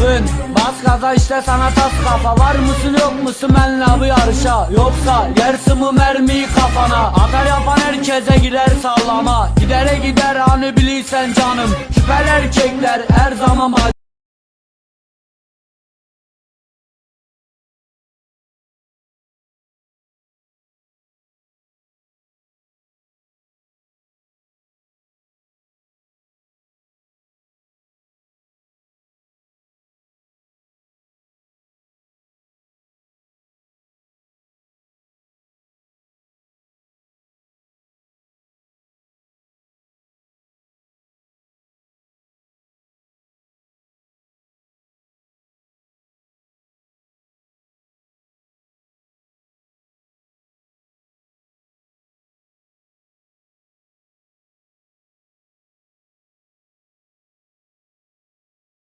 Vın bas gaza işte sana tas kafa. Var mısın yok musun? Benle bu yarışa. Yoksa yersin mi mermiyi kafana. Atar yapan herkese girer sallama. Gidere gider anı bilirsen canım. Şüpheli erkekler her zaman